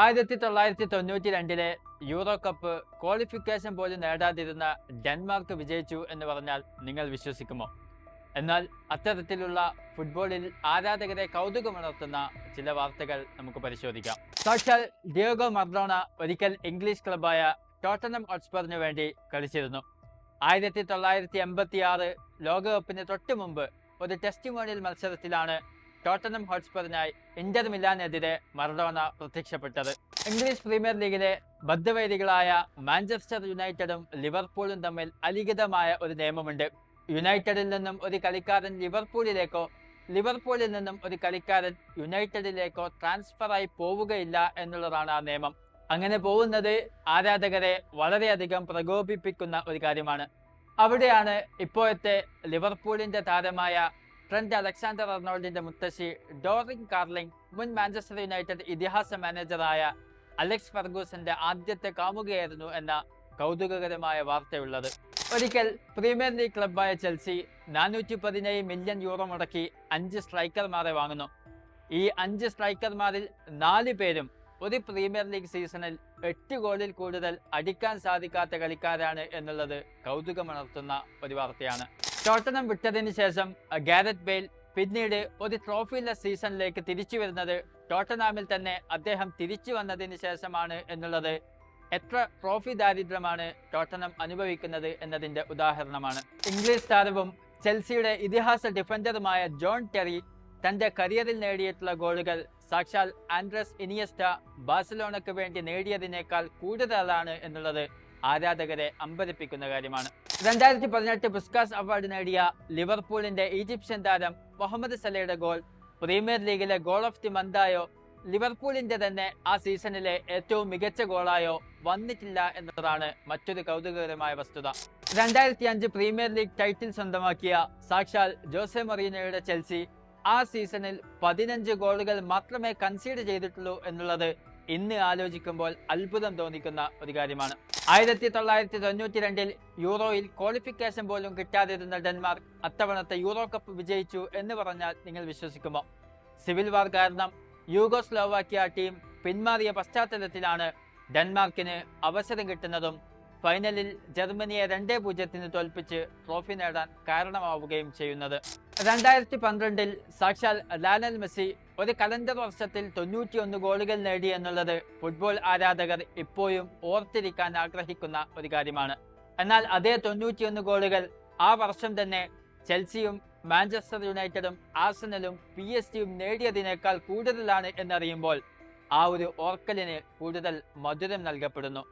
ആയിരത്തി തൊള്ളായിരത്തി തൊണ്ണൂറ്റി രണ്ടിലെ യൂറോ കപ്പ് ക്വാളിഫിക്കേഷൻ പോലും നേടാതിരുന്ന ഡെൻമാർക്ക് വിജയിച്ചു എന്ന് പറഞ്ഞാൽ നിങ്ങൾ വിശ്വസിക്കുമോ? എന്നാൽ അത്തരത്തിലുള്ള ഫുട്ബോളിൽ ആരാധകരെ കൗതുകമുണർത്തുന്ന ചില വാർത്തകൾ നമുക്ക് പരിശോധിക്കാം. സാക്ഷാൽ ഡിയോഗോ മർഡോണ ഒരിക്കൽ ഇംഗ്ലീഷ് ക്ലബായ ടോട്ടനം ഹോട്ട്സ്പറിന് വേണ്ടി കളിച്ചിരുന്നു. ആയിരത്തി തൊള്ളായിരത്തി എൺപത്തി ആറ് ലോകകപ്പിന് തൊട്ട് മുമ്പ് ഒരു ടെസ്റ്റ് ടെസ്റ്റിമോണിയൽ മത്സരത്തിലാണ് ടോട്ടനം ഹോട്ട്സ്പറിനായി ഇന്റർ മിലാനെതിരെ മറഡോണ പ്രത്യക്ഷപ്പെട്ടത്. ഇംഗ്ലീഷ് പ്രീമിയർ ലീഗിലെ ബദ്ധവൈരികളായ മാഞ്ചസ്റ്റർ യുണൈറ്റഡും ലിവർപൂളും തമ്മിൽ അലിഖിതമായ ഒരു നിയമമുണ്ട്. യുണൈറ്റഡിൽ നിന്നും ഒരു കളിക്കാരൻ ലിവർപൂളിലേക്കോ ലിവർപൂളിൽ നിന്നും ഒരു കളിക്കാരൻ യുണൈറ്റഡിലേക്കോ ട്രാൻസ്ഫറായി പോവുകയില്ല എന്നുള്ളതാണ് ആ നിയമം. അങ്ങനെ പോകുന്നത് ആരാധകരെ വളരെയധികം പ്രകോപിപ്പിക്കുന്ന ഒരു കാര്യമാണ്. അവിടെയാണ് ഇപ്പോഴത്തെ ലിവർപൂളിന്റെ താരമായ ട്രെന്റ് അലക്സാണ്ടർ അർണോൾഡിന്റെ മുത്തശ്ശി ഡോറിൻ കാർലിംഗ് മുൻ മാഞ്ചസ്റ്റർ യുണൈറ്റഡ് ഇതിഹാസ മാനേജറായ അലക്സ് ഫർഗൂസിന്റെ ആദ്യത്തെ കാമുകയായിരുന്നു എന്ന കൗതുകകരമായ വാർത്തയുള്ളത്. ഒരിക്കൽ പ്രീമിയർ ലീഗ് ക്ലബായ ചെൽസി നാനൂറ്റി പതിനേഴ് മില്യൺ യൂറോ മുടക്കി അഞ്ച് സ്ട്രൈക്കർമാരെ വാങ്ങുന്നു. ഈ അഞ്ച് സ്ട്രൈക്കർമാരിൽ നാല് പേരും ഒരു പ്രീമിയർ ലീഗ് സീസണിൽ എട്ട് ഗോളിൽ കൂടുതൽ അടിക്കാൻ സാധിക്കാത്ത കളിക്കാരാണ് എന്നുള്ളത് കൗതുകമുണർത്തുന്ന ഒരു വാർത്തയാണ്. ടോട്ടനം വിട്ടതിന് ശേഷം ഗാരറ്റ് ബെയിൽ പിന്നീട് ഒരു ട്രോഫിയുള്ള സീസണിലേക്ക് തിരിച്ചു വരുന്നത് ടോട്ടനാമിൽ തന്നെ അദ്ദേഹം തിരിച്ചു വന്നതിന് ശേഷമാണ് എന്നുള്ളത് എത്ര ട്രോഫി ദാരിദ്ര്യമാണ് ടോട്ടനം അനുഭവിക്കുന്നത് എന്നതിന്റെ ഉദാഹരണമാണ്. ഇംഗ്ലീഷ് താരവും ചെൽസിയുടെ ഇതിഹാസ ഡിഫൻഡറുമായ ജോൺ ടെറി തന്റെ കരിയറിൽ നേടിയിട്ടുള്ള ഗോളുകൾ സാക്ഷാൽ ആൻഡ്രസ് ഇനിയസ്റ്റ ബാഴ്സലോണയ്ക്ക് വേണ്ടി നേടിയതിനേക്കാൾ കൂടുതലാണ് എന്നുള്ളത് ആരാധകരെ അമ്പരപ്പിക്കുന്ന കാര്യമാണ്. രണ്ടായിരത്തി പതിനെട്ട് പുസ്കാസ് അവാർഡ് നേടിയ ലിവർപൂളിന്റെ ഈജിപ്ഷ്യൻ താരം മുഹമ്മദ് സലയുടെ ഗോൾ പ്രീമിയർ ലീഗിലെ ഗോൾ ഓഫ് ദി മന്തായോ ലിവർപൂളിന്റെ തന്നെ ആ സീസണിലെ ഏറ്റവും മികച്ച ഗോളായോ വന്നിട്ടില്ല എന്നതാണ് മറ്റൊരു കൗതുകകരമായ വസ്തുത. രണ്ടായിരത്തി അഞ്ച് പ്രീമിയർ ലീഗ് ടൈറ്റിൽ സ്വന്തമാക്കിയ സാക്ഷാൽ ജോസെ മറീനയുടെ ചെൽസി ആ സീസണിൽ പതിനഞ്ച് ഗോളുകൾ മാത്രമേ കൺസീഡ് ചെയ്തിട്ടുള്ളൂ എന്നുള്ളത് ഇന്ന് ആലോചിക്കുമ്പോൾ അത്ഭുതം തോന്നിക്കുന്ന ഒരു കാര്യമാണ്. ആയിരത്തി തൊള്ളായിരത്തി തൊണ്ണൂറ്റി രണ്ടിൽ യൂറോയിൽ ക്വാളിഫിക്കേഷൻ പോലും കിട്ടാതിരുന്ന ഡെൻമാർക്ക് അത്തവണത്തെ യൂറോ കപ്പ് വിജയിച്ചു എന്ന് പറഞ്ഞാൽ നിങ്ങൾ വിശ്വസിക്കുമോ? സിവിൽ വാർ കാരണം യൂഗോസ്ലോവാക്യ ടീം പിന്മാറിയ പശ്ചാത്തലത്തിലാണ് ഡെൻമാർക്കിന് അവസരം കിട്ടുന്നതും ഫൈനലിൽ ജർമ്മനിയെ രണ്ടേ പൂജ്യത്തിന് തോൽപ്പിച്ച് ട്രോഫി നേടാൻ കാരണമാവുകയും ചെയ്യുന്നത്. രണ്ടായിരത്തി പന്ത്രണ്ടിൽ സാക്ഷാൽ ലാനൽ മെസ്സി ഒരു കലണ്ടർ വർഷത്തിൽ തൊണ്ണൂറ്റിയൊന്ന് ഗോളുകൾ നേടി എന്നുള്ളത് ഫുട്ബോൾ ആരാധകർ ഇപ്പോഴും ഓർത്തിരിക്കാൻ ആഗ്രഹിക്കുന്ന ഒരു കാര്യമാണ്. എന്നാൽ അതേ തൊണ്ണൂറ്റിയൊന്ന് ഗോളുകൾ ആ വർഷം തന്നെ ചെൽസിയും മാഞ്ചസ്റ്റർ യുണൈറ്റഡും ആർസനലും പി എസ് ടിയും നേടിയതിനേക്കാൾ കൂടുതലാണ് എന്നറിയുമ്പോൾ ആ ഒരു ഓർക്കലിന് കൂടുതൽ മധുരം നൽകപ്പെടുന്നു.